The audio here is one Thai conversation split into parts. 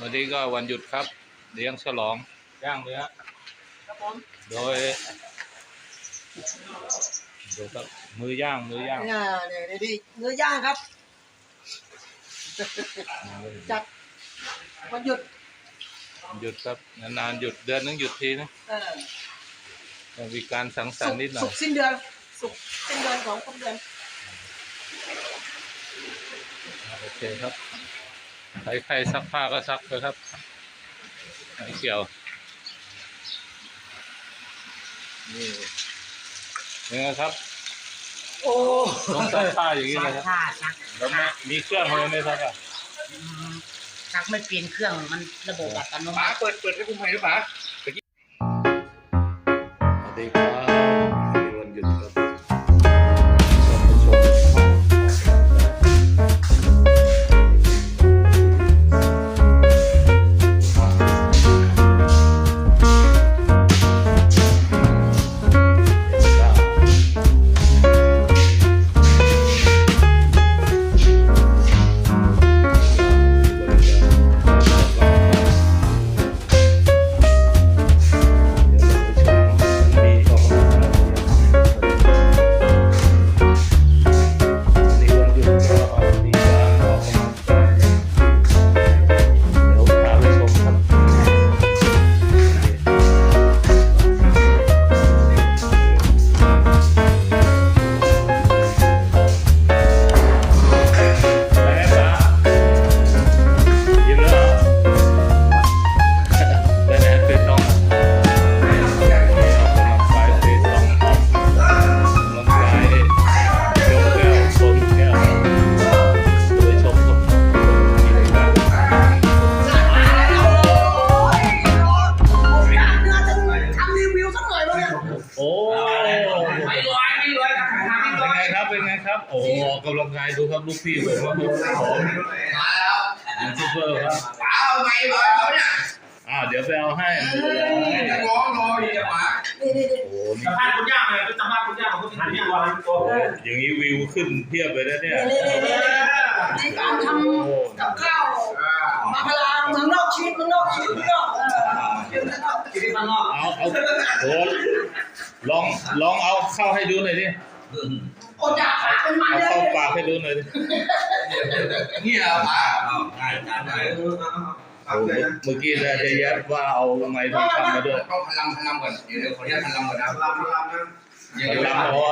วันนี้ก็วันหยุดครับ เลี้ยงฉลองย่างเนื้อครับผมโดยดูครับมือย่างมือย่างเนี่ยเนี่ยเนี่ยดิเนื้อย่างครับจากวันหยุด หยุดครับนานๆหยุดเดือนนึงหยุดทีนะเออต้องมีการสังสรสุรกค์นิดหน่อสุยกสิ้นเดือนสุกสิ้นเดือนของครบเดือนโอเคครับ ใครใครซักผ้าก็ซักเลยครับไม่เกี่ยว นี่ยังไงครับ โอ้ต้องซักผ้าอย่างนี้เลยครับผ้าซักแล้วไม่มีเครื่องเลยไหมซักอะอืมซักไม่เปลี่ยนเครื่องมันระบบอัตโนป๋ามัติ เปิดเปิดให้กูใหม่หรือเปล่าสวัสดีครับ ดูครับลูกพี่ผมว่าผมมาแล้วยูทูบเบอร์ครับเอาไม่รวยเขาเนี่ยอ่าเดี๋ยวไปเอาให้ร้องรออยู่จะป๋าโอ้โหนี่สัมภาษณ์คุณย่าเลยเป็นสัมภาษณ์คุณย่าของคุณย่าเนี่ว่าตัวอย่างนี้วิวขึ้นเพียบเลยนะเนี่ยในการทำกับข้าวมาพลาเมืองนอกชีวิตเมืองนอกชีวิตเมืองนอกชีวิตเมืองนอกชีวิตบ้านนอกเอาเอาโอ้ลองลองเอาเข้าให้ดูหน่อยดิ อดอยากขาดเป็นมันเอาเลยเข้าปากให้ดูหน่อยดิเนี่ยป๋าเอาได้ได้โอ้โหเมื่อกี้ได้จะยัดว่าเอาไม้ทองคำมาด้วยก็พลังพลังก่อนเดี๋ยวขออนุญาตพลังก่อนนะพลังพลังนะเอาลำเอาเ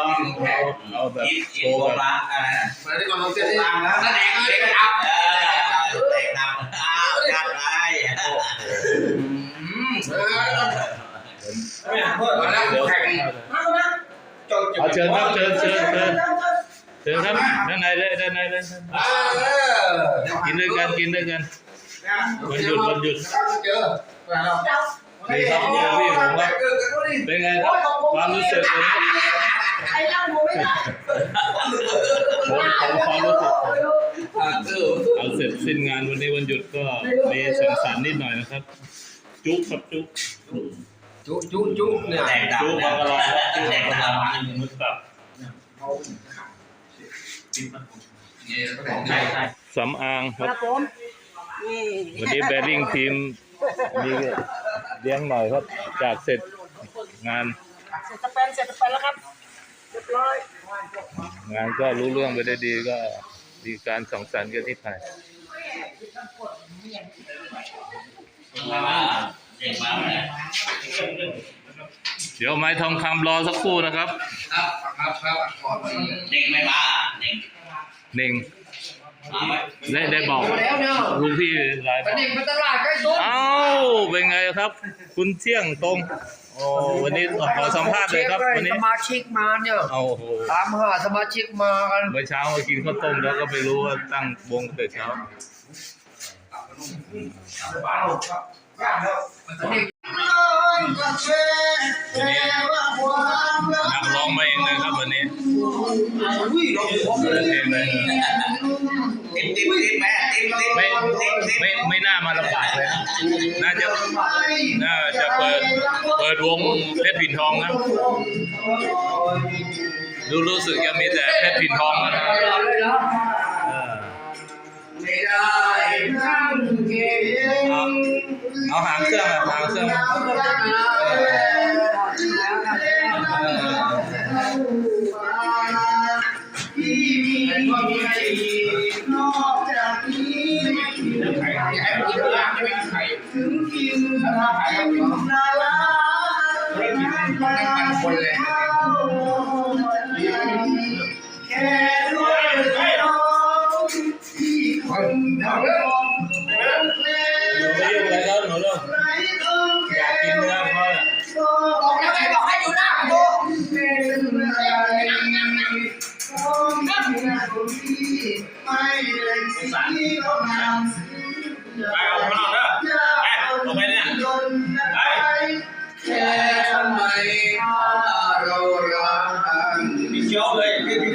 อาเอาแบบโชว์แบบเปิดได้ก่อนเราเสร็จแล้วนะแสดงเลยกันอัพอืมเออไม่เพิ่มมาแล้วเดี๋ยวแข่งมานะ เอาเชิญครับเชิญเชิญเชิญเชิญครับด้านในเลยด้านในเลยเออกินด้วยกันกินด้วยกันวันหยุดวันหยุดเจอแล้วนี่ครับเจอพี่ผมครับเป็นไงครับความรู้สึกวันนี้ใครเล่าผมไม่ได้ผมผมความรู้สึกผมอ่าเออเอาเสร็จสิ้นงานวันนี้วันหยุดก็มีสังสรรค์นิดหน่อยนะครับ จุ๊บครับจุ๊บ จุจุจุเนี่ยจุ๊บบางกะลาครับจุ๊บบางกะลามุสตับเนี่ยก็ได้ใช่ใช่สำอางคครับรับผมนี่วันนี้แบดดิ้งทีมมีเลี้ยงหน่อยครับ จากเสร็จงาน เสร็จสเปนเสร็จสเปนแล้วครับเรียบร้อยงานก็รู้เรื่องไปได้ดีก็มีการสังสรรค์กันที่ไทย เดี๋ยวไม้ทองคำรอสักครู่นะครับ ครับครับครับขอบคุณเด็กไม่มาเด็กหนึ่งได้ได้บอกแล้วเนี่ยลุงพี่รายไปเด็กไปตลาดใกล้ต้นเอ้าเป็นไงครับ คุณเที่ยงตรงโอ้วันนี้ขอสัมภาษณ์เลยครับวันนี้สมาชิกมาเนี่ยเอาโอ้โหตามหาสมาชิกมากันเมื่อเช้ามากินข้าวต้มแล้วก็ไปรู้ว่าตั้งวงแต่เช้าเด็ก นักร้องมาเองเลยครับวันนี้เปิดเพลงเลยติ๊มติ๊มติ๊มแม่ติ๊มติ๊มไม่ติ๊มติ๊มไม่ไม่น่ามาลำบากเลยนะน่าจะน่าจะเปิดเปิดวงเพชรปิ่นทองนะดูรู้สึกจะมีแต่เพชรปิ่นทองนะเออไม่ได้นั่งเกเอา เอาหางเครื่องอะหางเครื่องนอกจากนี้ไม่มีไข่ไข่กินยากไม่ไข่ถึงกินถ้าไข่นาลานั่งมันคนเลยแค่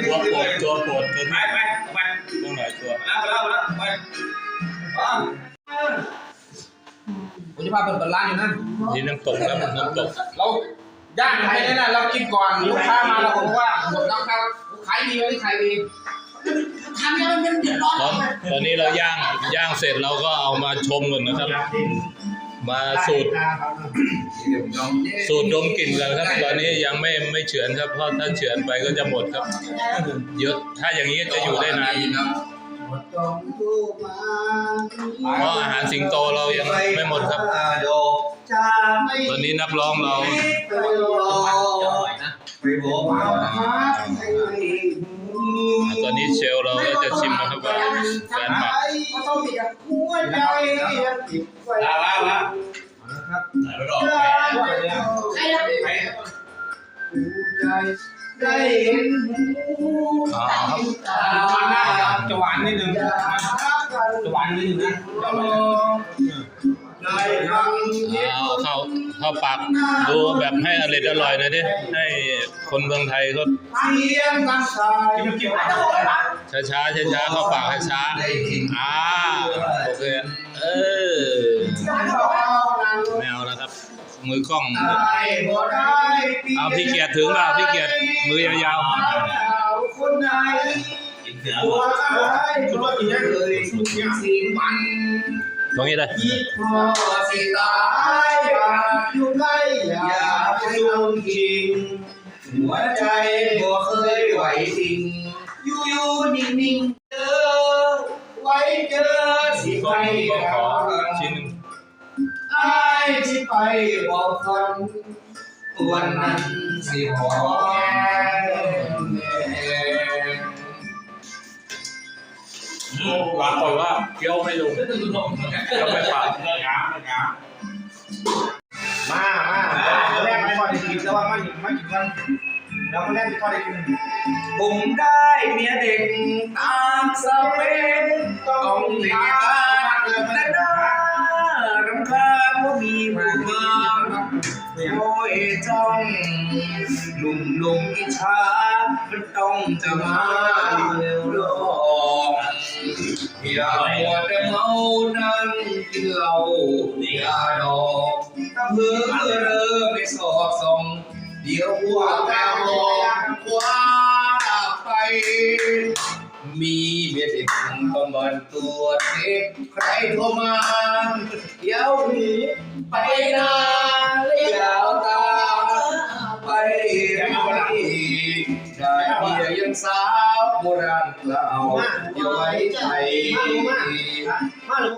ตัวปรเลดตัวปรดตัวไปไปไปตรงไหนตัวแล้วแล้วแล้วไปผมจะพาเปิดร้านอยู่นั่นนี่น้ำตกครับน้ำตกเราย่างไปเนี่นะเรากินก่อนลูกค้ามาเราบอกว่าหมดแล้วครับขายดีไม่ขายดีทำให้มันเป็นเดือดร้อนตอนตอนนี้เราย่างย่างเสร็จเราก็เอามาชมก่อนนะครับ มาสูตรสูตรดมกลิ่นกันครับ ตอนนี้ยังไม่ไม่เฉือนครับเพราะถ้าเฉือนไปก็จะหมดครับเยอะถ้าอย่างนี้จะอยู่ได้นานเพราะอาหารสิงโตเรายังไม่หมดครับจะไม่ตอนนี้นักร้องเรา ไปรอไปบอกว่าให้หูตอนนี้เชลเราก็จะชิมนะครับว่าการหมักก็ต้องมีหัวใจติดไว้ลาลาลาไหนไปหรอกใครนะไปได้เห็นหูอ๋อครับตามันน่าจะหวานนิดนึงอยากรักกันจะหวานนิดนึงนะได้ฟังเหตุเอาเข้า เข้าปากดูแบบให้อร่อยอร่อยหน่อยดิให้คนเมืองไทยเขาเสียงกันสายกินกินช้าช้าช้าช้าเข้าปากให้ช้าอ่าโอเคเออไม่เอาแล้วครับ มือกล้องเอาพี่เกียรติถึงเปล่าพี่เกียรติมือยาวๆคนไหนหัวอะไรคุณว่ากินได้เลยสุดเนี่ยสิ่งมัน ตรงนี้เลยคิดพอสิตายอยากอยู่ใกล้อยากให้ลงจริงหัวใจบ่เคยไหวสิ่งอยู่อยู่นิ่งๆเจอไว้เจอสิไปก็ขอหาชิ้นหนึ่งอายสิไปบอกคนวันนั้นสิหอ รากฏว่าเคี้ยวไม่ลงก็ไม่ปากเงามเลิกงามมามาแรกไม่พอได้กินแต่ว่ามันมันกินกันแล้วมันแรกไม่พอได้กินผมได้เมียเด็กตามสเปนต้องมีการและน่ารำคาญว่ามีผู้มาโอ้ยจ้องหนุ่มหนุ่มอิจฉามันต้องจะมาเร็วรอง อย่ามัวแต่เมานั่งกินเหล้าอย่าดอกถ้าเพื่อเริ่มไม่สอบส่องเดี๋ยวหัวแก้วคว้าไป มีเมียเด็กประมาณตัวเด็กใครโทรมาเดี๋ยวหนีไปนานเลยยาวตาไปได้ได้เมียยังสา โบราณเราล่าวไว้ใน